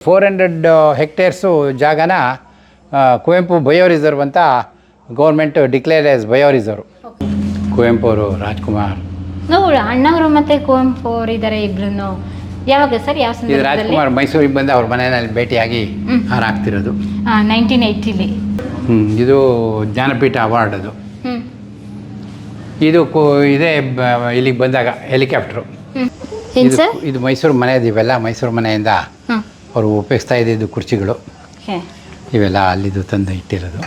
Four hundred hectares ಜಾಗನ Kuvempu bio reserve ಅಂತ government declare as bio reserve Kuvempu ಅವರು ರಾಜ್ಕುಮಾರ್. ನಾವು ಅಣ್ಣವರು ಮತ್ತೆ ಕುವೆಂಪು ಅವರು ಇದ್ದಾರೆ ಇಬ್ರು ಯಾವಾಗ ಸರ್ ಯಾವ ಇದು ಸಂದರ್ಭದಲ್ಲಿ? ರಾಜ್ಕುಮಾರ್ ಮೈಸೂರಿಗೆ ಬಂದು ಅವ್ರ ಮನೆಯಲ್ಲಿ ಭೇಟಿಯಾಗಿ ಹಾರಾಗ್ತಿರೋದು ನೈನ್ಟೀನ್ ಏಯ್ಟಿಲಿ. ಹ್ಮ್, ಇದು ಜ್ಞಾನಪೀಠ ಅವಾರ್ಡ್ ಅದು. ಇದು ಕು ಇದೇ ಬ- ಇಲ್ಲಿಗೆ ಬಂದಾಗ ಹೆಲಿಕಾಪ್ಟ್ರು. ಇದು ಸರ್? ಇದು ಮೈಸೂರು ಮನೆಯದು ಇವೆಲ್ಲ ಮೈಸೂರು ಮನೆಯಿಂದ ಅವರು ಉಪಯೋಗಿಸ್ತಾ ಇದ್ದಿದ್ದು ಕುರ್ಚಿಗಳು. ಇವೆಲ್ಲ ಅಲ್ಲಿದು ತಂದು ಇಟ್ಟಿರೋದು.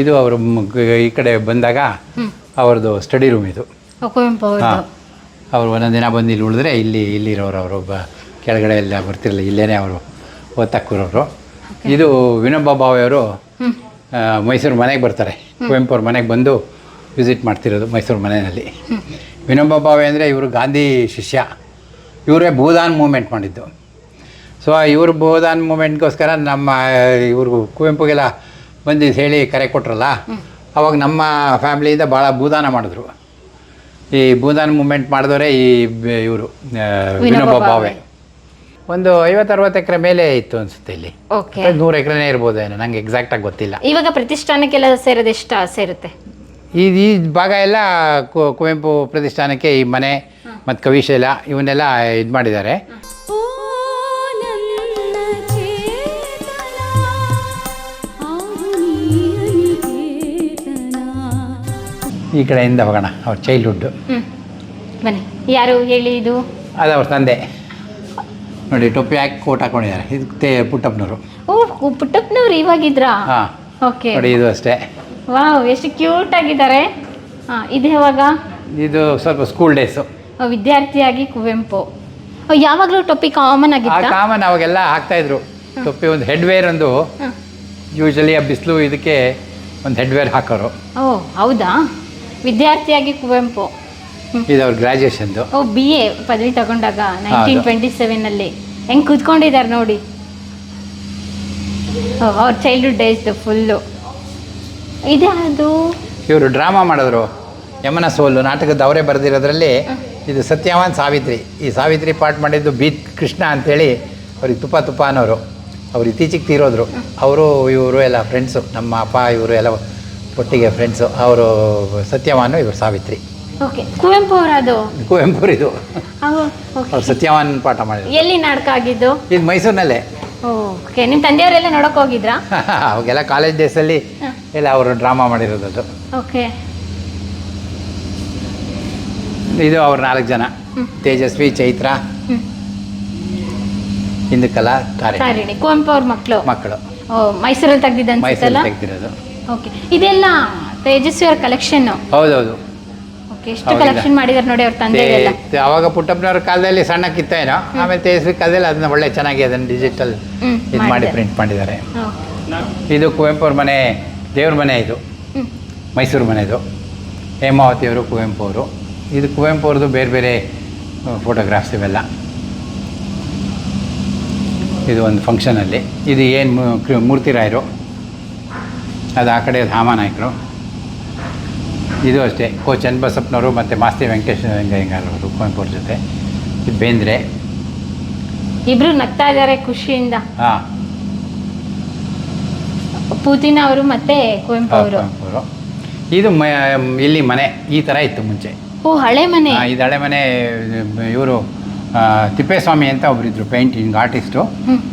ಇದು ಅವರು ಈ ಕಡೆ ಬಂದಾಗ ಅವ್ರದ್ದು ಸ್ಟಡಿ ರೂಮ್ ಇದು. ಅವರು ಒಂದೊಂದು ದಿನ ಬಂದು ಇಲ್ಲಿ ಉಳಿದ್ರೆ ಇಲ್ಲಿ ಇಲ್ಲಿರೋರು ಅವರು ಬ ಕೆಳಗಡೆ ಎಲ್ಲ ಬರ್ತಿರಲಿಲ್ಲ ಇಲ್ಲೇ ಅವರು ಓದ್ತಾಕೂರವರು ಇದು ವಿನೋಬ ಭಾವೆಯವರು ಮೈಸೂರು ಮನೆಗೆ ಬರ್ತಾರೆ. ಕುವೆಂಪು ಅವ್ರ ಮನೆಗೆ ಬಂದು ವಿಸಿಟ್ ಮಾಡ್ತಿರೋದು ಮೈಸೂರು ಮನೆಯಲ್ಲಿ. ವಿನೋಬ ಭಾವೆ ಅಂದರೆ ಇವರು ಗಾಂಧಿ ಶಿಷ್ಯ. ಇವರೇ ಭೂದಾನ್ ಮೂಮೆಂಟ್ ಮಾಡಿದ್ದು. ಸೊ ಇವರು ಬೋಧಾನ್ ಮೂಮೆಂಟ್ಗೋಸ್ಕರ ನಮ್ಮ ಇವ್ರಿಗೂ ಕುವೆಂಪುಗೆಲ್ಲ ಬಂದು ಹೇಳಿ ಕರೆ ಕೊಟ್ರಲ್ಲ ಅವಾಗ ನಮ್ಮ ಫ್ಯಾಮಿಲಿಯಿಂದ ಭಾಳ ಭೂದಾನ ಮಾಡಿದ್ರು. ಈ ಭೂದಾನ ಮೂಮೆಂಟ್ ಮಾಡಿದವರೇ ಈ ಇವರು ವಿನೋಬ ಭಾವೆ. ಒಂದು ಐವತ್ತು ಅರವತ್ತು ಎಕರೆ ಮೇಲೆ ಇತ್ತು ಅನ್ಸುತ್ತೆ ಇಲ್ಲಿ. ಓಕೆ ನೂರು ಎಕರೆನೇ ಇರ್ಬೋದೇನೋ ನಂಗೆ ಎಕ್ಸಾಕ್ಟಾಗಿ ಗೊತ್ತಿಲ್ಲ. ಇವಾಗ ಪ್ರತಿಷ್ಠಾನಕ್ಕೆಲ್ಲ ಸೇರೋದು ಎಷ್ಟು ಸೇರುತ್ತೆ? ಈ ಈ ಭಾಗ ಎಲ್ಲ ಕುವೆಂಪು ಪ್ರತಿಷ್ಠಾನಕ್ಕೆ ಈ ಮನೆ ಮತ್ತು ಕವಿಶೈಲ ಇವನ್ನೆಲ್ಲ ಇದು ಮಾಡಿದ್ದಾರೆ. ಈ ಕಡೆಯಿಂದ ಹೋಗೋಣ ಅವ್ರ ಚೈಲ್ಡ್ಹುಡ್ಡು ಬನ್ನಿ. ಯಾರು ಹೇಳಿ ಇದು? ಅದು ಅವ್ರ ತಂದೆ. ನೋಡಿ ಟೊಪ್ಪಿ ಹಾಕಿ ಕೋಟ್ ಹಾಕೊಂಡಿದ್ದಾರೆ. ಇದು ತೇ ಪುಟ್ಟಪ್ಪನವರು. ಓ ಪುಟ್ಟಪ್ಪನವ್ರು ಇವಾಗಿದ್ರಾ? ಹಾಂ. ಓಕೆ. ನೋಡಿ ಇದು ಅಷ್ಟೇ. ವಾವ್ ಎಷ್ಟು ಕ್ಯೂಟ್ ಆಗಿದ್ದಾರೆ. ಹಾಂ ಇದು ಯಾವಾಗ? ಇದು ಸ್ವಲ್ಪ ಸ್ಕೂಲ್ ಡೇಸು ವಿದ್ಯಾರ್ಥಿಯಾಗಿ ಕುವೆಂಪು. ಯಾವಾಗಲೂ ಟೊಪ್ಪಿ ಕಾಮನ್ ಆ ಆಗಿತ್ತಾ? ಕಾಮನ್ ಅವಾಗೆಲ್ಲ ಹಾಕ್ತಾಯಿದ್ರು ಟೊಪ್ಪಿ ಒಂದು ಹೆಡ್ವೇರ್ ಒಂದು. ಯೂಶಲಿ ಆ ಬಿಸಿಲು ಇದಕ್ಕೆ ಒಂದು ಹೆಡ್ವೇರ್ ಹಾಕೋರು. ಓ ಹೌದಾ? ವಿದ್ಯಾರ್ಥಿಯಾಗಿ ಕುವೆಂಪು. ಇದು ಅವ್ರ ಗ್ರಾಜುಯೇಷನ್ದು. ಓ ಬಿ ಎ ಪದವಿ ತಗೊಂಡಾಗ ನೈನ್ಟೀನ್ ಟ್ವೆಂಟಿ ಸೆವೆನಲ್ಲಿ ಹೆಂಗೆ ಕೂತ್ಕೊಂಡಿದ್ದಾರೆ ನೋಡಿ. ಅವ್ರ ಚೈಲ್ಡ್ಹುಡ್ ಡೇಸ್ದು ಫುಲ್ಲು ಇದ್ಯಾವುದು ಇವರು ಡ್ರಾಮಾ ಮಾಡಿದ್ರು. ಯಮನ ಸೋಲು ನಾಟಕದ ಅವರೇ ಬರೆದಿರೋದ್ರಲ್ಲಿ ಇದು ಸತ್ಯವಾನ್ ಸಾವಿತ್ರಿ. ಈ ಸಾವಿತ್ರಿ ಪಾಠ ಮಾಡಿದ್ದು ಬಿ ಕೃಷ್ಣ ಅಂತೇಳಿ ಅವ್ರಿಗೆ ತುಪ್ಪ ತುಪ್ಪ ಅನ್ನೋರು. ಅವ್ರು ಇತ್ತೀಚೆಗೆ ತೀರೋದ್ರು. ಅವರು ಇವರು ಎಲ್ಲ ಫ್ರೆಂಡ್ಸು ನಮ್ಮ ಅಪ್ಪ ಇವರು ಎಲ್ಲ ಒಟ್ಟಿಗೆ ಫ್ರೆಂಡ್ಸು ಅವರು ಸತ್ಯವಾನು ಇವರು ಸಾವಿತ್ರಿ. ಓಕೆ ಕುವೆಂಪು ಅವರದು? ಕುವೆಂಪುರು ಇದು ಓಕೆ ಅವ್ರು ಸತ್ಯವಾನ್ ಪಾಠ ಮಾಡಿದ್ರು. ಎಲ್ಲಿ ನಾಟಕ ಆಗಿದ್ದು? ಇದು ಮೈಸೂರಿನಲ್ಲೇ. ಓಕೆ ನಿಮ್ಮ ತಂದೆಯವರೆಲ್ಲ ನೋಡಕ್ಕೆ ಹೋಗಿದ್ರಾ? ಅವಾಗೆಲ್ಲ ಕಾಲೇಜ್ ಡೇಸಲ್ಲಿ. ಎಲ್ಲ ಅವರು ಡ್ರಾಮಾ ಮಾಡಿರೋದು ಓಕೆ ಇದು ಅವ್ರ ನಾಲ್ಕು ಜನ. ತೇಜಸ್ವಿ ಚೈತ್ರ ತಾರೆ ತಾರಿಣಿ. ಕುವೆಂಪು ಅವ್ರ ಮಕ್ಕಳು. ಮಕ್ಕಳು ಮೈಸೂರಲ್ಲಿ ತೆಗ್ದಿದ್ದ ಮೈಸೂರಲ್ಲಿ ತೆಗ್ದಿರೋದು. ಓಕೆ ಇದೆಲ್ಲ ತೇಜಸ್ವಿ ಅವ್ರ ಕಲೆಕ್ಷನ್ ಹೌದೌದು. ಓಕೆ ಎಷ್ಟು? ಕಲೆಕ್ಷನ್ ಮಾಡಿದಾರೆ ನೋಡಿ ಅವ್ರ ತಂದೆಗೆಲ್ಲ ತೇ- ಅವಾಗ ಪುಟ್ಟಪ್ಪನವ್ರ ಕಾಲದಲ್ಲಿ ಸಣ್ಣಕ್ಕಿತ್ತೇನೋ ಆಮೇಲೆ ತೇಜಸ್ವಿ ಕಾಲದಲ್ಲಿ ಅದನ್ನ ಒಳ್ಳೆ ಚೆನ್ನಾಗಿ ಅದನ್ನು ಡಿಜಿಟಲ್ ಹ್ಮ್, ಇದು ಮಾಡಿ ಮಾಡಿದ್ದಾರೆ. ಪ್ರಿಂಟ್ ಮಾಡಿದ್ದಾರೆ. ಇದು ಕುವೆಂಪು ಅವ್ರ ಮನೆ ದೇವ್ರ ಮನೆ ಇದು. ಮೈಸೂರು ಮನೆದು. ಹೇಮಾವತಿಯವರು ಕುವೆಂಪು ಅವರು ಇದು ಕುವೆಂಪು ಅವ್ರದ್ದು ಬೇರೆ ಬೇರೆ ಫೋಟೋಗ್ರಾಫ್ಸ್ ಇವೆಲ್ಲ. ಇದು ಒಂದು ಫಂಕ್ಷನಲ್ಲಿ ಇದು ಏನು ಮೂರ್ತಿ ರಾಯರು? ಅದು ಆ ಕಡೆ ಹಾಮಾನಾಯಕರು ಇದು ಅಷ್ಟೇ. ಕೋ ಚನ್ನಬಸಪ್ಪನವರು ಮತ್ತು ಮಾಸ್ತಿ ವೆಂಕಟೇಶ ವೆಂಕಯ್ಯಂಗಾರವರು ಕುವೆಂಪು ಅವ್ರ ಜೊತೆ. ಇದು ಬೇಂದ್ರೆ. ಇಬ್ರು ನಗ್ತಾ ಇದ್ದಾರೆ ಖುಷಿಯಿಂದ. ಹಾಂ. ಪೂತಿನ ಅವರು ಮತ್ತೆ ಕುವೆಂಪು ಅವರು. ಇದು ಮ ಇಲ್ಲಿ ಮನೆ ಈ ಥರ ಇತ್ತು ಮುಂಚೆ. ಓ ಹಳೆ ಮನೆ. ಆ, ಇದು ಹಳೆ ಮನೆ ಇವರು ತಿಪ್ಪೇಸ್ವಾಮಿ ಅಂತ ಒಬ್ರಿದ್ರು ಪೇಂಟಿಂಗ್ ಆರ್ಟಿಸ್ಟು.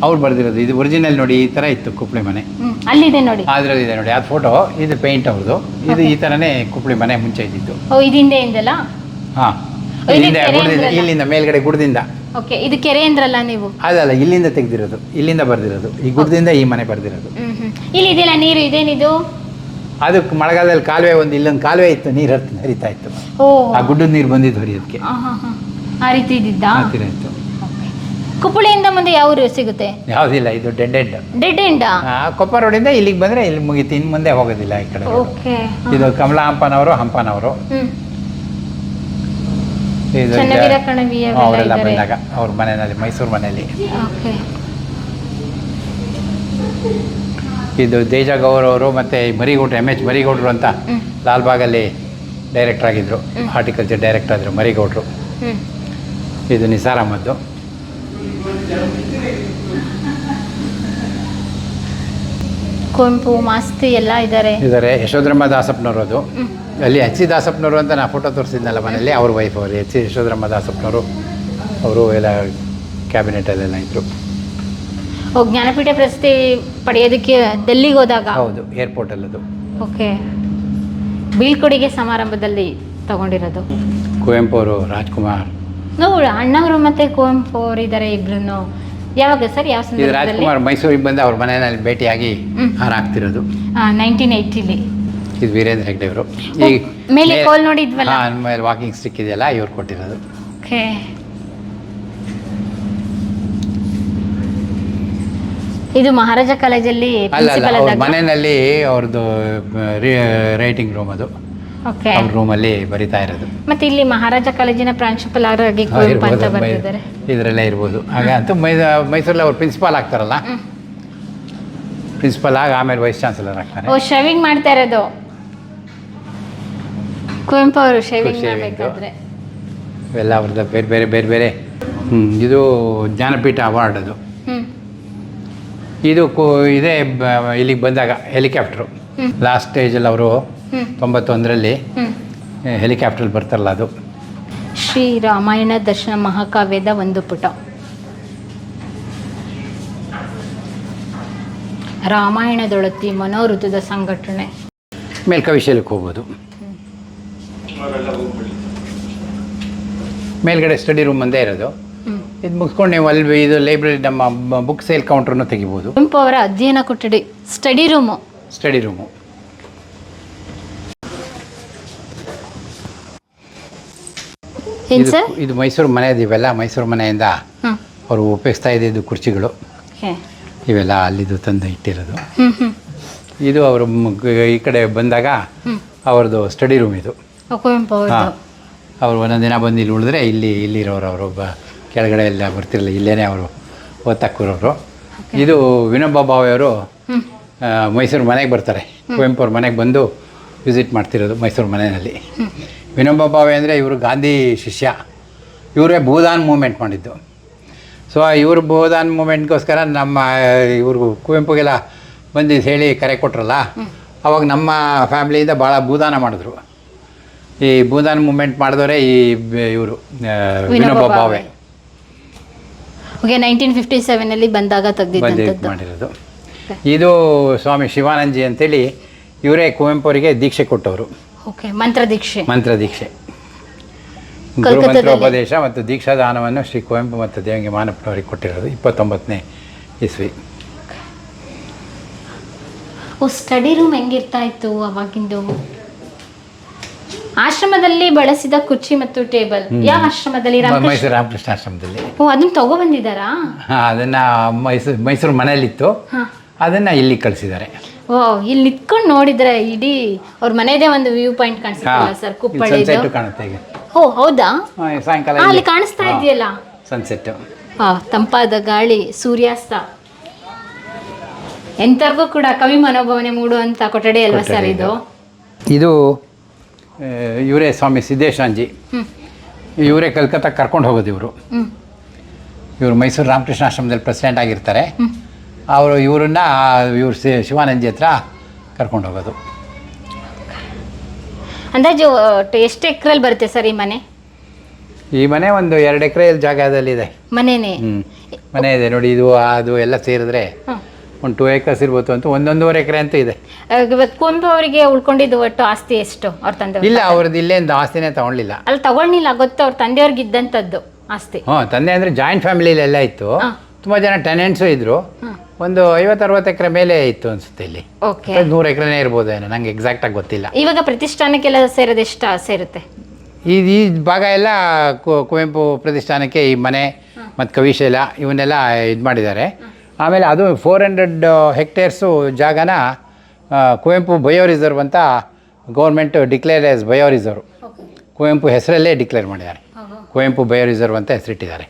ಅವ್ರು ಬರೆದಿರೋದು ಇದು ಒರಿಜಿನಲ್ ನೋಡಿ ಈ ಥರ ಇತ್ತು ಕುಪ್ಳಿ ಮನೆ. ಅಲ್ಲಿದೆ ನೋಡಿ. ಅದ್ರಲ್ಲಿ ಇದೆ ನೋಡಿ. ಅದು ಫೋಟೋ ಇದು ಪೇಂಟ್ ಅವ್ರದ್ದು ಇದು ಈ ಥರನೇ ಕುಪ್ಳಿ ಮನೆ ಮುಂಚೆ ಇದ್ದಿತ್ತು ಓ ಇದು ಹಿಂದೆಯಿಂದಲ್ಲ ಹಾಂ. ಇದು ಇಲ್ಲಿಂದ ಗುಡ್ದಿಂದ. ಇಲ್ಲಿಂದ ಮೇಲ್ಗಡೆ ಗುಡದಿಂದ. ಓಕೆ ಇದು ಕೆರೆ ಅಂದ್ರಲ್ಲ ನೀವು? ಅದಲ್ಲ ಇಲ್ಲಿಂದ ತೆಗೆದಿರೋದು. ಇಲ್ಲಿಂದ ಬರ್ದಿರೋದು. ಈ ಗುಡ್ದಿಂದ ಈ ಮನೆ ಬರೆದಿರೋದು. ಇಲ್ಲಿ ಇದೆಯಲ್ಲ ನೀರು ಇದೇನಿದು? ಅದಕ್ಕೆ ಮಳೆಗಾಲದಲ್ಲಿ ಕಾಲುವೆ ಒಂದು ಇಲ್ಲೊಂದು ಕಾಲುವೆ ಇತ್ತು. ನೀರು ಹರಿತ ಇತ್ತು. ಆ ಗುಡ್ಡದ ನೀರು ಬಂದಿದ್ದು ಹರಿಯೋದಕ್ಕೆ. ಆ, ರೀತಿ ಇದ್ದಿದ್ದ? ಕುಪ್ಪಳಿಯಿಂದ ಮುಂದೆ ಯಾವ ಊರು ಸಿಗುತ್ತೆ? ಯಾವುದಿಲ್ಲ ಇದು dead end. Dead end? Koppa ರೋಡಿಂದ ಇಲ್ಲಿಗೆ ಬಂದ್ರೆ ಇಲ್ಲಿ ಮುಗೀತು ಇನ್ನು ಮುಂದೆ ಹೋಗೋದಿಲ್ಲ ಈ ಕಡೆ ಓಕೆ ಇದು ಕಮಲಾ ಹಂಪನವರು. ಹಂಪನವರು ಇದು ಚನ್ನವೀರ ಅವರೆಲ್ಲ ಬಂದಾಗ ಅವ್ರ ಮನೆಯಲ್ಲಿ ಮೈಸೂರು ಮನೆಯಲ್ಲಿ. ಓಕೆ ಇದು ದೇಜಗೌರ್ ಅವರು ಮತ್ತು ಮರಿಗೌಡ್ರು ಎಂ ಎಚ್ ಮರಿಗೌಡ್ರು ಅಂತ. ಲಾಲ್ಬಾಗಲ್ಲಿ ಡೈರೆಕ್ಟರ್ ಆಗಿದ್ರು. ಹಾರ್ಟಿಕಲ್ಚರ್ ಡೈರೆಕ್ಟರ್ ಆದರು ಮರಿಗೌಡ್ರು. ಇದು ನಿಸಾರ್ ಅಹಮದ್ದು ಕುವೆಂಪು ಮಾಸ್ತಿ ಎಲ್ಲ ಇದ್ದಾರೆ ಇದ್ದಾರೆ ಯಶೋಧರಮ್ಮ ದಾಸಪ್ಪನವರು ಅದು. ಅಲ್ಲಿ ಎಚ್ ಸಿ ದಾಸಪ್ಪನವರು ಅಂತ ನಾ ಫೋಟೋ ತೋರಿಸಿದ್ನಲ್ಲ ಮನೆಯಲ್ಲಿ ಅವ್ರ ವೈಫ್ ಅವರು. ಎಚ್ ಸಿ ಯಶೋಧರಮ್ಮ ದಾಸಪ್ಪನವರು. ಅವರು ಎಲ್ಲ ಕ್ಯಾಬಿನೆಟಲ್ಲೆಲ್ಲ ಇದ್ದರು ಜ್ಞಾನಪೀಠ ಪ್ರಶಸ್ತಿ ಪಡೆಯೋದಕ್ಕೆ ಡೆಲ್ಲಿಗೆ ಹೋದಾಗ? ಹೌದು ಏರ್ಪೋರ್ಟಲ್ಲದು ಓಕೆ. ಬೀಳ್ಕೊಡುಗೆ ಸಮಾರಂಭದಲ್ಲಿ ತಗೊಂಡಿರೋದು? ಕುವೆಂಪು ಅವರು ರಾಜ್ಕುಮಾರ್. ನಾವು ಅಣ್ಣವರು ಮತ್ತೆ ಕುವೆಂಪು ಅವರು ಇದ್ದಾರೆ ಇಬ್ರು ಯಾವಾಗ ಸರ್ ಯಾವ ಇದು ಸಂದರ್ಭದಲ್ಲಿ? ರಾಜ್ಕುಮಾರ್ ಮೈಸೂರಿಗೆ ಬಂದು ಅವ್ರ ಮನೆಯಲ್ಲಿ ಭೇಟಿಯಾಗಿ ಹ್ಮ್. ಹಾರ ಹಾಕ್ತಿರೋದು. ನೈನ್ಟೀನ್ ಏಯ್ಟಿಲಿ ಇದು ವೀರೇಂದ್ರ ಹೆಗ್ಡೆ ಅವರು ಓ, ಮೇಲೆ ಕೋಲ್ ನೋಡಿದ್ವಲ್ಲ? ಮೇಲೆ ವಾಕಿಂಗ್ ಸ್ಟಿಕ್ ಇದೆಯಲ್ಲ ಇವ್ರು ಕೊಟ್ಟಿರೋದು. ಓಕೆ. ಇದು ಮಹಾರಾಜ ಕಾಲೇಜಲ್ಲಿ ಅಲ್ಲ ಅಲ್ಲ ಪ್ರಿನ್ಸಿಪಲ್ ಅವ್ರ ಆದಾಗ ಮನೆಯಲ್ಲಿ ಅವ್ರದ್ದು ರೈಟಿಂಗ್ ರೂಮ್ ಅದು. ಅವ್ರ ರೂಮಲ್ಲಿ ಬರಿತಾ ಇರೋದು. ಮತ್ತೆ ಇಲ್ಲಿ ಮಹಾರಾಜ ಕಾಲೇಜಿನ ಪ್ರಾಂಶುಪಾಲರಾಗಿ ಕುವೆಂಪು ಅಂತ ಬರ್ತಿದ್ದಾರೆ ಇದರಲ್ಲೇ ಇರ್ಬೋದು. ಆಗ ಅಂತೂ ಮೈ ಮೈಸೂರಲ್ಲಿ ಅವ್ರು ಪ್ರಿನ್ಸಿಪಾಲ್ ಆಗ್ತಾರಲ್ಲ? ಪ್ರಿನ್ಸಿಪಾಲ್ ಆಗಿ ಆಮೇಲೆ ವೈಸ್ ಚಾನ್ಸಲರ್ ಆಗ್ತಾರೆ. ಓ ಶೇವಿಂಗ್ ಮಾಡ್ತಾ ಇರೋದು. ಕುವೆಂಪು ಅವರು ಶೇವಿಂಗ್. ಮಾಡಬೇಕಾದ್ರೆ. ಇವೆಲ್ಲ ಅವ್ರದ್ದು ಬೇರೆ ಬೇರೆ ಬೇರೆ ಬೇರೆ. ಹ್ಞೂ ಇದು ಜ್ಞಾನಪೀಠ ಅವಾರ್ಡ್ ಅದು. ಇದು ಕೋ ಇದೇ ಇಲ್ಲಿಗೆ ಬಂದಾಗ ಹೆಲಿಕಾಪ್ಟ್ರು. ಲಾಸ್ಟ್ ಸ್ಟೇಜಲ್ಲಿ ಅವರು ತೊಂಬತ್ತೊಂದರಲ್ಲಿ ಹೆಲಿಕಾಪ್ಟರ್ ಹೆಲಿಕಾಪ್ಟ್ರಲ್ಲಿ ಬರ್ತಾರಲ್ಲ ಅದು. ಶ್ರೀ ರಾಮಾಯಣ ದರ್ಶನ ಮಹಾಕಾವ್ಯದ ಒಂದು ಪುಟ. ರಾಮಾಯಣದೊಳತಿ ಮನೋಋತುದ ಸಂಘಟನೆ. ಮೇಲ್ಕವಿಶಲಕ್ಕೆ ಹೋಗ್ಬೋದು. ಮೇಲ್ಗಡೆ ಸ್ಟಡಿ ರೂಮ್ ಒಂದೇ ಇರೋದು. ಇದು ಮುಗಿಸ್ಕೊಂಡು ನೀವು ಅಲ್ಲಿ ಇದು ಲೈಬ್ರರಿ ನಮ್ಮ ಬುಕ್ ಸೇಲ್ ಕೌಂಟ್ರನ್ನು ತೆಗಿಬೋದು. ಗುಂಪು ಅವರ ಅಧ್ಯಯನ ಕೊಠಡಿ ಸ್ಟಡಿ ರೂಮು ಸ್ಟಡಿ ರೂಮು ಏನ್ ಇದು ಸರ್ ಇದು ಮೈಸೂರು ಮನೆ ಇವೆಲ್ಲ ಮೈಸೂರು ಮನೆಯಿಂದ ಅವರು ಉಪಯೋಗಿಸ್ತಾ ಇದ್ದಿದ್ದು ಕುರ್ಚಿಗಳು. ಇವೆಲ್ಲ ಅಲ್ಲಿದು ತಂದು ಇಟ್ಟಿರೋದು. ಇದು ಅವರು ಈ ಕಡೆ ಬಂದಾಗ ಅವ್ರದ್ದು ಸ್ಟಡಿ ರೂಮ್ ಇದು. ಅವರು ಒಂದೊಂದು ದಿನ ಬಂದು ಇಲ್ಲಿ ಉಳಿದ್ರೆ ಇಲ್ಲಿ ಇಲ್ಲಿರೋರು ಅವರು ಬ ಕೆಳಗಡೆ ಎಲ್ಲ ಬರ್ತಿರಲಿಲ್ಲ ಇಲ್ಲೇ ಅವರು ಓದ್ತಾಕೂರವರು. ಇದು ವಿನೋಬ ಭಾವೆಯವರು ಮೈಸೂರು ಮನೆಗೆ ಬರ್ತಾರೆ. ಕುವೆಂಪು ಅವ್ರ ಮನೆಗೆ ಬಂದು ವಿಸಿಟ್ ಮಾಡ್ತಿರೋದು ಮೈಸೂರು ಮನೆಯಲ್ಲಿ. ವಿನೋಬ ಭಾವೆ ಅಂದರೆ ಇವರು ಗಾಂಧಿ ಶಿಷ್ಯ. ಇವರೇ ಭೂದಾನ್ ಮೂಮೆಂಟ್ ಮಾಡಿದ್ದು. ಸೊ ಇವರು ಭೂದಾನ್ ಮೂಮೆಂಟ್ಗೋಸ್ಕರ ನಮ್ಮ ಇವ್ರಿಗೂ ಕುವೆಂಪುಗೆಲ್ಲ ಬಂದು ಹೇಳಿ ಕರೆ ಕೊಟ್ರಲ್ಲ ಅವಾಗ ನಮ್ಮ ಫ್ಯಾಮಿಲಿಯಿಂದ ಭಾಳ ಭೂದಾನ ಮಾಡಿದ್ರು. ಈ ಭೂದಾನ್ ಮೂಮೆಂಟ್ ಮಾಡಿದವರೇ ಈ ಇವರು Vinoba Bhave okay nineteen fifty ಸೆವೆನಲ್ಲಿ ಬಂದಾಗ ಬಂದು ಇದು ಮಾಡಿರೋದು. ಇದು ಸ್ವಾಮಿ ಶಿವಾನಂದಜಿ ಅಂತೇಳಿ ಇವರೇ ಕುವೆಂಪು ಅವರಿಗೆ ದೀಕ್ಷೆ ಕೊಟ್ಟವರು. ಓಕೆ ಮಂತ್ರ ದೀಕ್ಷೆ ಮಂತ್ರ ದೀಕ್ಷೆ ಗುರು. ಮಂತ್ರೋಪದೇಶ ಮತ್ತು ದೀಕ್ಷಾದಾನವನ್ನು ಶ್ರೀ ಕುವೆಂಪು ಮತ್ತು ದೇವಂಗಿ ಮಾನಪ್ಪನವರಿಗೆ ಕೊಟ್ಟಿರೋದು ಇಪ್ಪತ್ತೊಂಬತ್ತನೇ ಇಸ್ವಿ. ಓ ಸ್ಟಡಿ ರೂಮ್ ಹೆಂಗಿರ್ತಾ ಇತ್ತು ಅವಾಗಿಂದು? ಆಶ್ರಮದಲ್ಲಿ ಬಳಸಿದ ಕುರ್ಚಿ ಮತ್ತು ಟೇಬಲ್. ಯಾವ ಆಶ್ರಮದಲ್ಲಿ? ಮೈಸೂರು ರಾಮಕೃಷ್ಣ ಆಶ್ರಮದಲ್ಲಿ. ಓ ಅದನ್ನ ತಗೋ ಬಂದಿದ್ದಾರಾ? ಅದನ್ನ ಮೈಸೂರು ಮೈಸೂರು ಮನೆಯಲ್ಲಿತ್ತು. ಅದನ್ನ ಅದನ್ನು ಇಲ್ಲಿ ಕಳಿಸಿದ್ದಾರೆ. ಓ ಇಲ್ಲಿ ನಿತ್ಕೊಂಡು ನೋಡಿದ್ರೆ ಇಡೀ ಅವ್ರ ಮನೆದೇ ಒಂದು ವ್ಯೂ ಪಾಯಿಂಟ್ ಕಾಣಿಸುತ್ತಲ್ಲ ಸರ್ ಕಾಣುತ್ತೆ ಈಗ ಓ ಹೌದಾ? ಹಾ, ಸಾಯಂಕಾಲ ಅಲ್ಲಿ ಕಾಣಿಸ್ತಾ ಇದೆಯಲ್ಲ ಸನ್ಸೆಟ್ ಆ, ತಂಪಾದ ಗಾಳಿ ಸೂರ್ಯಾಸ್ತ. ಎಂತರ್ಗೂ ಕೂಡ ಕವಿ ಮನೋಭಾವನೆ ಮೂಡುವಂತ ಕೊಠಡಿ ಅಲ್ವಾ ಸರ್ ಇದು ಇದು ಇವರೇ ಸ್ವಾಮಿ ಸಿದ್ದೇಶಾಂಜಿ. ಇವರೇ ಕಲ್ಕತ್ತಾ ಕರ್ಕೊಂಡು ಹೋಗೋದು ಇವರು. ಇವರು ಮೈಸೂರು ರಾಮಕೃಷ್ಣ ಆಶ್ರಮದಲ್ಲಿ ಪ್ರೆಸಿಡೆಂಟ್ ಆಗಿರ್ತಾರೆ. ಅವರು ಇವರನ್ನ ಇವ್ರು ಶಿವಾನಂದಿ ಹತ್ರ ಕರ್ಕೊಂಡು ಹೋಗೋದು. ಅಂದಾಜು ಎಷ್ಟು ಎಕ್ರೆಲ್ ಬರುತ್ತೆ ಸರ್ ಈ ಮನೆ? ಈ ಮನೆ ಒಂದು ಎರಡು ಎಕರೆ ಜಾಗದಲ್ಲಿದೆ. ಮನೆನೇ? ಮನೆ ಇದೆ ನೋಡಿ ಇದು ಅದು ಎಲ್ಲ ಸೇರಿದ್ರೆ ಒಂದು ಟೂ ಏಕರ್ಸ್ ಇರ್ಬೋದು ಅಂತ ಒಂದೊಂದೂವರೆ ಎಕರೆ ಅಂತೂ ಇದೆ. ಕುಂದು ಅವರಿಗೆ ಉಳ್ಕೊಂಡಿದ್ದು ಒಟ್ಟು ಆಸ್ತಿ ಎಷ್ಟು ಅವ್ರ ತಂದೆ ಇಲ್ಲ ಅವ್ರದ್ದು ಇಲ್ಲೇಂದ ಆಸ್ತಿನೇ ತಗೊಳ್ಳಿಲ್ಲ ಅಲ್ಲಿ ತಗೊಳ್ಳಿಲ್ಲ ಗೊತ್ತು ಅವ್ರ ತಂದೆಯವ್ರಿಗೆ ಇದ್ದಂಥದ್ದು ಆಸ್ತಿ. ಹ್ಞೂ ತಂದೆ ಅಂದರೆ ಜಾಯಿಂಟ್ ಫ್ಯಾಮಿಲಿಲೆಲ್ಲ ಇತ್ತು. ತುಂಬ ಜನ ಟೆನೆಂಟ್ಸು ಇದ್ದರು. ಒಂದು ಐವತ್ತು ಅರವತ್ತು ಎಕರೆ ಮೇಲೆ ಇತ್ತು ಅನ್ಸುತ್ತೆ ಇಲ್ಲಿ. ಓಕೆ ನೂರು ಎಕರೆನೇ ಇರ್ಬೋದೇನೋ ನಂಗೆ ಎಕ್ಸಾಕ್ಟಾಗಿ ಗೊತ್ತಿಲ್ಲ. ಇವಾಗ ಪ್ರತಿಷ್ಠಾನಕ್ಕೆಲ್ಲ ಸೇರೋದು ಎಷ್ಟು ಸೇರುತ್ತೆ? ಈ ಈ ಭಾಗ ಎಲ್ಲ ಕು- ಕುವೆಂಪು ಪ್ರತಿಷ್ಠಾನಕ್ಕೆ ಈ ಮನೆ ಮತ್ತು ಕವಿಶೈಲ ಇವನ್ನೆಲ್ಲ ಇದು ಮಾಡಿದ್ದಾರೆ. ಆಮೇಲೆ ಅದು ಫೋರ್ ಹಂಡ್ರೆಡ್ ಹೆಕ್ಟೇರ್ಸು ಜಾಗನ ಆ, ಕುವೆಂಪು ಬಯೋ ರಿಸರ್ವ್ ಅಂತ government declare as bio reserve Kuvempu ಹೆಸರಲ್ಲೇ ಡಿಕ್ಲೇರ್ ಮಾಡಿದ್ದಾರೆ. ಕುವೆಂಪು ಬಯೋ ರಿಸರ್ವ್ ಅಂತ ಹೆಸರಿಟ್ಟಿದ್ದಾರೆ.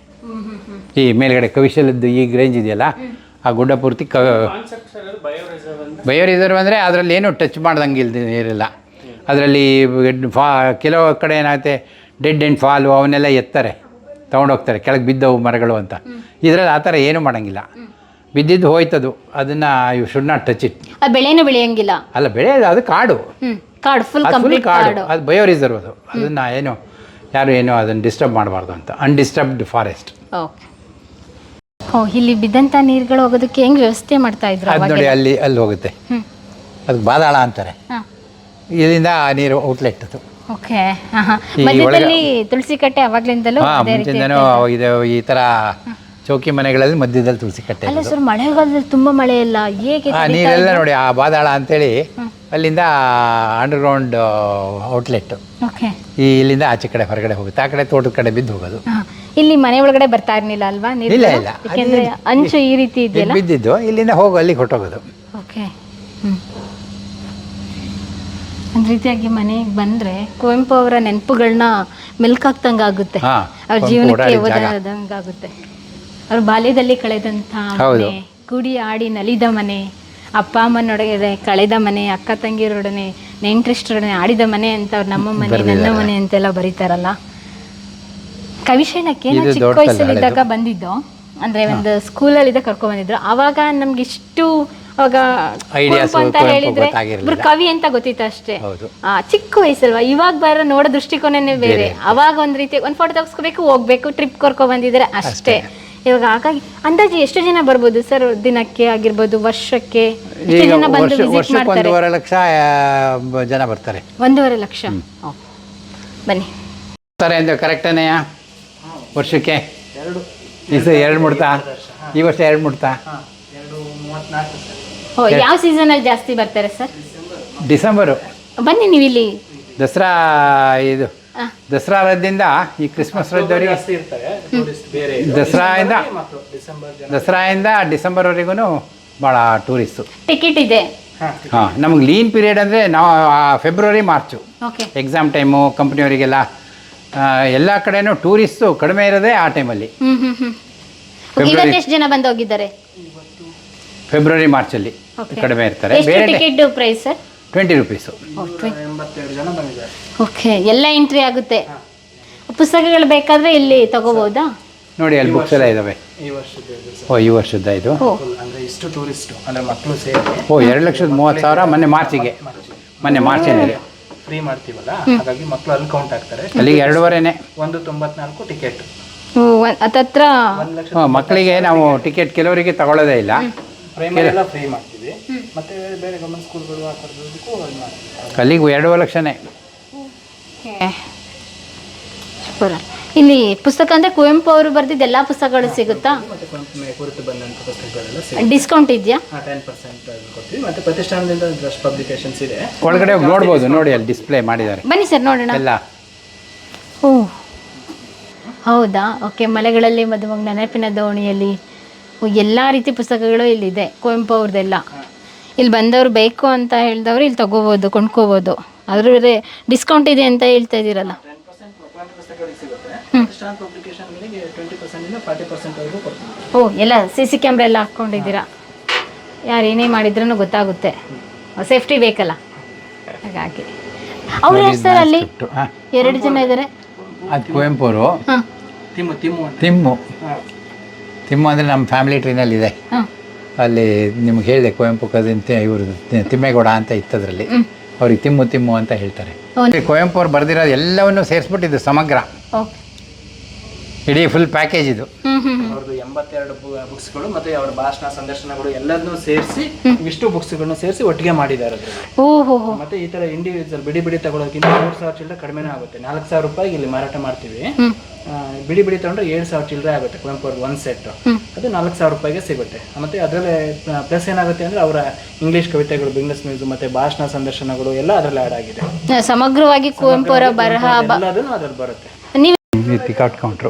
ಈ ಮೇಲ್ಗಡೆ ಕವಿಶಲದ್ದು ಈಗ ರೇಂಜ್ ಇದೆಯಲ್ಲ? ಆ ಗುಡ್ಡ ಪೂರ್ತಿ ಕ ಬಯೋ ರಿಸರ್ವ್ ಅಂದರೆ ಅದರಲ್ಲಿ ಏನು ಟಚ್ ಮಾಡ್ದಂಗೆ ಇಲ್ದ ಇರಲ್ಲ ಅದರಲ್ಲಿ ಫಾ ಕೆಲವು ಕಡೆ ಏನಾಗುತ್ತೆ ಡೆಡ್ ಆ್ಯಂಡ್ ಫಾಲು ಅವನ್ನೆಲ್ಲ ಎತ್ತಾರೆ ತೊಗೊಂಡೋಗ್ತಾರೆ ಕೆಳಗೆ ಬಿದ್ದವು ಮರಗಳು ಅಂತ. ಇದರಲ್ಲಿ ಆ ಥರ ಏನೂ ಮಾಡೋಂಗಿಲ್ಲ. ಬಿದ್ದಿದ್ದು ಹೋಯ್ತದು ಅದನ್ನು you should not touch it ಬೆಳೆನೂ ಬೆಳೆಯಂಗಿಲ್ಲ. ಅಲ್ಲ ಬೆಳೆ ಅದು ಕಾಡು. ಕಾಡು ಫುಲ್ ಅದು ಕಾಡು. ಅದು ಬಯೋ ರಿಸರ್ವ್ ಅದು ಅದನ್ನು ಏನು ಯಾರು ಏನು ಅದನ್ನು ಡಿಸ್ಟರ್ಬ್ ಮಾಡಬಾರ್ದು ಅಂತ. Undisturbed forest okay. ಇಲ್ಲಿ ಬಿದ್ದಂತ ನೀರುಗಳು ಹೋಗೋದಕ್ಕೆ ಹೆಂಗ್ ವ್ಯವಸ್ಥೆ ಮಾಡ್ತಾ ಇದ್ರು ಅದು ನೋಡಿ ಅಲ್ಲಿ ಅಲ್ಲಿ ಹೋಗುತ್ತೆ. ಅದಕ್ಕೆ ಬಾದಾಳ ಅಂತಾರೆ. ಇಲ್ಲಿಂದ ಆ ನೀರು ಔಟ್ಲೆಟ್ ಅದು ಓಕೆ ಮಧ್ಯದಲ್ಲಿ ತುಳಸಿ ಕಟ್ಟೆ ಅವಾಗ್ಲಿಂದಲೂ ಇದೆ ಈ ತರ ಚೌಕಿ ಮನೆಗಳಲ್ಲಿ ಮಧ್ಯದಲ್ಲಿ ತುಳಸಿ ಕಟ್ಟೆ ಅಲ್ಲ ಸರ್ ಮಳೆಗಾಲದಲ್ಲಿ ತುಂಬಾ ಮಳೆ ಇಲ್ಲ ಹೇಗೆ ನೀರೆಲ್ಲ ನೋಡಿ ಆ ಬಾದಾಳ ಅಂತೇಳಿ ಅಲ್ಲಿಂದ ಅಂಡರ್ಗ್ರೌಂಡ್ ಔಟ್ಲೆಟ್ ಓಕೆ. ಈ ಇಲ್ಲಿಂದ ಆಚೆ ಕಡೆ ಹೊರಗಡೆ ಹೋಗುತ್ತೆ. ಆ ಕಡೆ ತೋಟದ ಕಡೆ ಬಿದ್ದು ಹೋಗೋದು. ಇಲ್ಲಿ ಮನೆ ಒಳಗಡೆ ಬರ್ತಾ ಇರ್ಲಿಲ್ಲ ಅಲ್ವಾ ನೀರು ಇಲ್ಲ, ಇಲ್ಲ. ಯಾಕೆಂದ್ರೆ ಅಂಚು ಈ ರೀತಿ ಇದೆಯಲ್ಲ? ಬಿದ್ದಿದ್ದು ಇಲ್ಲಿಂದ ಹೋಗು ಅಲ್ಲಿಗೆ ಹೊಟ್ಟೋಗೋದು ಓಕೆ ಹ್ಮ್. ಒಂದ್ ರೀತಿಯಾಗಿ ಮನೆಗೆ ಬಂದ್ರೆ ಕುವೆಂಪು ಅವರ ನೆನಪುಗಳನ್ನ ಮೆಲ್ಕಾಕ್ತಂಗ ಆಗುತ್ತೆ. ಅವ್ರ ಜೀವನಕ್ಕೆ ಆಗುತ್ತೆ. ಅವ್ರ ಬಾಲ್ಯದಲ್ಲಿ ಕಳೆದಂತ. ಮನೆ ಕುಡಿ ಆಡಿ ನಲಿದ ಮನೆ ಅಪ್ಪ ಅಮ್ಮನೊಡಗಿದೆ ಕಳೆದ ಮನೆ ಅಕ್ಕ ತಂಗಿಯರೊಡನೆ ನೆಂಟ್ರಿಷ್ಟರೊಡನೆ ಆಡಿದ ಮನೆ ಅಂತ ಅವ್ರು ನಮ್ಮ ಮನೆ ನನ್ನ. ಮನೆ ಅಂತೆಲ್ಲ ಬರೀತಾರಲ್ಲ. ಕವಿಶೈಲಕ್ಕೆ ಇದು ಚಿಕ್ಕ ದೊಡ್ಡ ವಯಸ್ಸಲ್ಲಿದ್ದಾಗ ಬಂದಿದ್ದು. ಅಂದ್ರೆ ಒಂದು ಸ್ಕೂಲಲ್ಲಿದ್ದ ಕರ್ಕೊಂಡ್ ಬಂದಿದ್ರು. ಅವಾಗ ನಮ್ಗೆ ಇಷ್ಟು ಅವಾಗ Ideas ಕುವೆಂಪು ಅಂತ ಕುವೆಂಪು ಹೇಳಿದ್ರೆ ಗೊತ್ತಾಗಿರ್ಲಿಲ್ಲ. ಇಬ್ರು ಕವಿ ಅಂತ ಗೊತ್ತಿತ್ತು ಅಷ್ಟೇ. ಹೌದು. ಆ, ಚಿಕ್ಕ ವಯಸ್ಸಲ್ವಾ? ಇವಾಗ ಬರೋ ನೋಡೋ ದೃಷ್ಟಿಕೋನನೇ ಬೇರೆ. ಬೇರೆ. ಅವಾಗ ಒಂದ್ ರೀತಿ ಒಂದ್ ಫೋಟೋ ತೆಗೆಸ್ಕೋಬೇಕು ಹೋಗ್ಬೇಕು ಟ್ರಿಪ್ ಕರ್ಕೊ ಬಂದಿದ್ರೆ ಅಷ್ಟೇ. ಇವಾಗ ಹಾಗಾಗಿ ಅಂದಾಜು ಎಷ್ಟು ಜನ ಬರ್ಬೋದು ಸರ್ ದಿನಕ್ಕೆ ಆಗಿರ್ಬೋದು ವರ್ಷಕ್ಕೆ? ಎಷ್ಟು ಈಗ ಜನ ಬಂದು ವರ್ಷ ವಿಸಿಟ್ ವರ್ಷಕ್ಕೆ ಮಾಡ್ತಾರೆ? ಒಂದೂವರೆ ಲಕ್ಷ ಆ, ಬ- ಜನ ಬರ್ತಾರೆ. ಒಂದೂವರೆ ಲಕ್ಷ. ಓ. ಬನ್ನಿ. ಬರ್ತಾರೆ ಕರೆಕ್ಟೇನೆಯ ವರ್ಷಕ್ಕೆ? ಈ ಸಲ ಎರಡು ಮುಡ್ತಾ? ಈ ವರ್ಷ ಎರಡು ಮುಡ್ತಾ? ಓ ಯಾವ ಸೀಸನ್ ಅಲ್ಲಿ ಜಾಸ್ತಿ ಬರ್ತಾರೆ ಸರ್? ಡಿಸೆಂಬರು. ಬನ್ನಿ ನೀವು ಇಲ್ಲಿ. ದಸರಾ ಇದು. ದಸರಾ ರದ್ದಿಂದ ಈ ಕ್ರಿಸ್ಮಸ್ ರದ್ದವರೆಗೆ ದಸರಾಯಿಂದ ದಸರಾಯಿಂದ ಡಿಸೆಂಬರ್ವರೆಗೂ ಭಾಳ ಟೂರಿಸ್ಟು ಟಿಕೆಟ್ ಇದೆ. ಹಾಂ ನಮಗೆ ಲೀನ್ ಪೀರಿಯಡ್ ಅಂದರೆ ನಾವು February March okay exam time ಕಂಪ್ನಿಯವರಿಗೆಲ್ಲ ಎಲ್ಲ ಕಡೆನೂ ಟೂರಿಸ್ಟು ಕಡಿಮೆ ಇರೋದೇ ಆ ಟೈಮಲ್ಲಿ ಹ್ಮ್ ಹ್ಮ್ ಹ್ಮ್. ಫೆಬ್ರವರಿ. ಇವತ್ತು ಎಷ್ಟು ಜನ ಬಂದು ಹೋಗಿದ್ದಾರೆ. ಫೆಬ್ರವರಿ ಮಾರ್ಚಲ್ಲಿ Okay. ಕಡಿಮೆ ಇರ್ತಾರೆ. ಎಷ್ಟು ಬೇರೆ ticket price sir twenty rupees okay ಎಲ್ಲ ಎಂಟ್ರಿ ಆಗುತ್ತೆ. ಪುಸ್ತಕಗಳು ಬೇಕಾದ್ರೆ ಇಲ್ಲಿ ತಗೋಬಹುದಾ ನೋಡಿ ಅಲ್ಲಿ ಬುಕ್ಸ್ ಎಲ್ಲ ಇದಾವೆ. ಈ ವರ್ಷದ ಓ ಈ ವರ್ಷದ ಇದು? ಓ. ಅಂದ್ರೆ ಇಷ್ಟು ಟೂರಿಸ್ಟ್ ಅಂದ್ರೆ ಮಕ್ಕಳು ಸೇರಿ. ಓ ಎರಡು ಲಕ್ಷದ ಮೂವತ್ತು ಸಾವಿರ ಮೊನ್ನೆ ಮಾರ್ಚಿಗೆ ಮೊನ್ನೆ ಮಾರ್ಚಿನಲ್ಲಿ ಫ್ರೀ ಮಾಡ್ತೀವಲ್ಲ ಹಾಗಾಗಿ ಮಕ್ಕಳು ಅಲ್ಲಿ ಕೌಂಟ್ ಆಗ್ತಾರೆ ಅಲ್ಲಿಗೆ ಎರಡೂವರೆನೇ. ಒಂದು ತೊಂಬತ್ನಾಲ್ಕು ಟಿಕೆಟ್ ಹತ್ತತ್ರ ಒಂದ್ ಲಕ್ಷ ಮಕ್ಕಳಿಗೆ ನಾವು ಟಿಕೆಟ್ ಕೆಲವರಿಗೆ ತಗೊಳ್ಳೋದೇ ಇಲ್ಲ. ಪ್ರೈಮರಿ ಎಲ್ಲ ಫ್ರೀ ಮಾಡ್ತೀವಿ. ಮತ್ತೆ ಬೇರೆ ಗವರ್ಮೆಂಟ್ ಸ್ಕೂಲ್ಗಳು ಆ ಥರದಕ್ಕೂ ಇದು ಮಾಡ್ತೀವಿ. ಅಲ್ಲಿಗೆ ಎರಡೂವರೆ ಲಕ್ಷನೇ. ಸೂಪರ್ ಇಲ್ಲಿ ಪುಸ್ತಕ ಅಂದ್ರೆ ಕುವೆಂಪು ಅವರು ಬರೆದಿದ್ದ ಎಲ್ಲಾ ಪುಸ್ತಕಗಳು ಸಿಗುತ್ತಾ? ಮತ್ತೆ ಕುವೆಂಪು ಕುರಿತು ಬಂದಂಥ ಪುಸ್ತಕಗಳೆಲ್ಲ ಸಿಗುತ್ತೆ. ಡಿಸ್ಕೌಂಟ್ ಇದೆಯಾ? ಟೆನ್ ಪರ್ಸೆಂಟ್ ಕೊಡ್ತೀವಿ. ಮತ್ತೆ ಪ್ರತಿಷ್ಠಾನದಿಂದ ಜಸ್ಟ್ ಪಬ್ಲಿಕೇಶನ್ಸ್ ಇದೆ. ಒಳಗಡೆ ಹೋಗಿ ನೋಡ್ಬೋದು ನೋಡಿ ಅಲ್ಲಿ ಡಿಸ್ಪ್ಲೇ ಮಾಡಿದ್ದಾರೆ. ಬನ್ನಿ ಸರ್ ನೋಡೋಣ. ಎಲ್ಲ. ಓ ಹೌದಾ? ಓಕೆ ಮಲೆಗಳಲ್ಲಿ ಮದುಮಗ ನೆನಪಿನ ದೋಣಿಯಲ್ಲಿ ಎಲ್ಲ ಎಲ್ಲಾ ರೀತಿ ಪುಸ್ತಕಗಳು ಇಲ್ಲಿದೆ ಕುವೆಂಪು ಅವ್ರದ್ದೆಲ್ಲ. ಇಲ್ಲಿ ಬಂದವರು ಬೇಕು ಅಂತ ಹೇಳಿದವರು ಇಲ್ಲಿ ತಗೋಬೋದು ಕೊಂಡ್ಕೋಬೋದು. ಅದ್ರ ಡಿಸ್ಕೌಂಟ್ ಇದೆ ಅಂತ ಹೇಳ್ತಾ ಇದ್ದೀರಲ್ಲ ಟೆನ್ ಪರ್ಸೆಂಟ್ ಕುವೆಂಪು ಪುಸ್ತಕಗಳಿಗೆ ಸಿಗುತ್ತೆ ಪ್ರತಿಷ್ಠಾನ ಪಬ್ಲಿಕೇಶನ್ಗಳಿಗೆ ಫಾರ್ಟಿ ಪರ್ಸೆಂಟ್ವರೆಗೂ ಕೊಡ್ತೀವಿ ಓ ಎಲ್ಲ ಸಿ ಸಿ ಕ್ಯಾಮ್ರಾ ಎಲ್ಲ ಹಾಕ್ಕೊಂಡಿದ್ದೀರಾ? ಯಾರು ಏನೇ ಮಾಡಿದ್ರೂ ಗೊತ್ತಾಗುತ್ತೆ. ಸೇಫ್ಟಿ ಬೇಕಲ್ಲ. ಹಾಗಾಗಿ. ಅವ್ರು ಯಾರು ಸರ್ ಅಲ್ಲಿ? ಎರಡು ಜನ ಇದ್ದಾರೆ ಅದು ಕುವೆಂಪು ಅವರು ಹಾಂ. ತಿಮ್ಮು ತಿಮ್ಮು ತಿಮ್ಮು. ತಿಮ್ಮು ಅಂದರೆ ನಮ್ಮ ಫ್ಯಾಮಿಲಿ ಟ್ರೀನಲ್ಲಿದೆ ಇದೆ ಅಲ್ಲಿ ನಿಮ್ಗೆ ಹೇಳಿದೆ ಕುವೆಂಪು ಕದಿನ್ ಇವರು ತಿಮ್ಮೇಗೌಡ ಅಂತ ಇತ್ತದ್ರಲ್ಲಿ. ಅವ್ರಿಗೆ ತಿಮ್ಮು ತಿಮ್ಮು ಅಂತ ಹೇಳ್ತಾರೆ. ಕುವೆಂಪು ಅವ್ರು ಬರೆದಿರೋದು ಎಲ್ಲವನ್ನು ಸೇರಿಸ್ಬಿಟ್ಟಿದ್ದು ಸಮಗ್ರ. ಓಕೆ. ಇಡೀ ಫುಲ್ ಪ್ಯಾಕೇಜ್ ಇದು. ಅವ್ರದ್ದು ಎಂಬತ್ತೆರಡು ಬುಕ್ಸ್ಗಳು ಮತ್ತೆ ಅವರ ಭಾಷಣ ಸಂದರ್ಶನಗಳು ಎಲ್ಲದನ್ನೂ ಸೇರಿಸಿ ಇಷ್ಟು ಬುಕ್ಸ್ಗಳನ್ನ ಸೇರಿಸಿ ಒಟ್ಟಿಗೆ ಮಾಡಿದ್ದಾರೆ ಅದ್ರಲ್ಲಿ. ಹೋ ಹೋ. ಮತ್ತೆ ಈ ತರ ಇಂಡಿವಿಜುವಲ್ ಬಿಡಿ ಬಿಡಿ ತಗೊಳ್ಳೋಕ್ಕಿಂತ ಮೂರು ಸಾವಿರ ಚಿಲ್ಲರೆ ಕಡಿಮೆನೇ ಆಗುತ್ತೆ. ನಾಲ್ಕು ಸಾವಿರ ರೂಪಾಯಿ ಇಲ್ಲಿ ಮಾರಾಟ ಮಾಡ್ತೀವಿ. ಬಿಡಿ ಬಿಡಿ ತಗೊಂಡ್ರೆ ಏಳು ಸಾವಿರ ಚಿಲ್ಲರೆ ಆಗುತ್ತೆ ಕುವೆಂಪು ಅವ್ರ ಒಂದು ಸೆಟ್ ಅದು ನಾಲ್ಕು ಸಾವಿರ ರೂಪಾಯಿಗೆ ಸಿಗುತ್ತೆ. ಮತ್ತೆ ಅದರಲ್ಲೇ ಪ್ಲಸ್ ಏನಾಗುತ್ತೆ ಅಂದ್ರೆ ಅವರ ಇಂಗ್ಲಿಷ್ ಕವಿತೆಗಳು ಬಿಸ್ನೆಸ್ ನ್ಯೂಸ್ ಮತ್ತೆ ಭಾಷಣ ಸಂದರ್ಶನಗಳು ಎಲ್ಲ ಅದರಲ್ಲಿ ಆಡ್ ಆಗಿದೆ. ಸಮಗ್ರವಾಗಿ ಕುವೆಂಪು ಅವರ ಬರಹ ಅದರಲ್ಲಿ ಬರುತ್ತೆ. ಕೌಂಟ್ರು